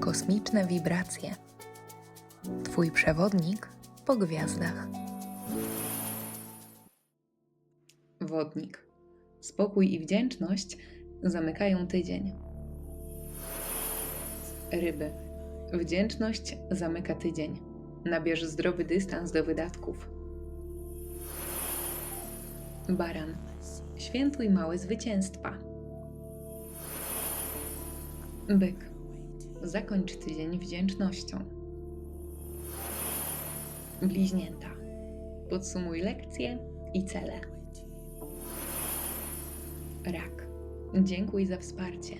Kosmiczne wibracje. Twój przewodnik po gwiazdach. Wodnik. Spokój i wdzięczność zamykają tydzień. Ryby. Wdzięczność zamyka tydzień. Nabierz zdrowy dystans do wydatków. Baran. Świętuj małe zwycięstwa. Byk. Zakończ tydzień wdzięcznością. Bliźnięta. Podsumuj lekcje i cele. Rak. Dziękuj za wsparcie.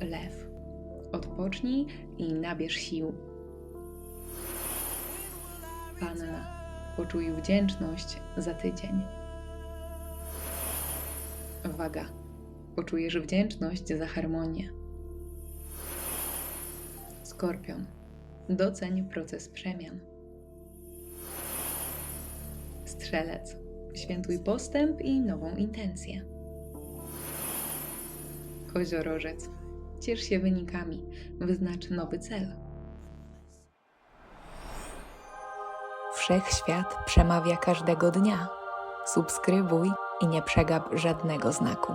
Lew. Odpocznij i nabierz sił. Panna. Poczuj wdzięczność za tydzień. Waga. Poczujesz wdzięczność za harmonię. Skorpion. Doceń proces przemian. Strzelec. Świętuj postęp i nową intencję. Koziorożec. Ciesz się wynikami. Wyznacz nowy cel. Wszechświat przemawia każdego dnia. Subskrybuj i nie przegap żadnego znaku.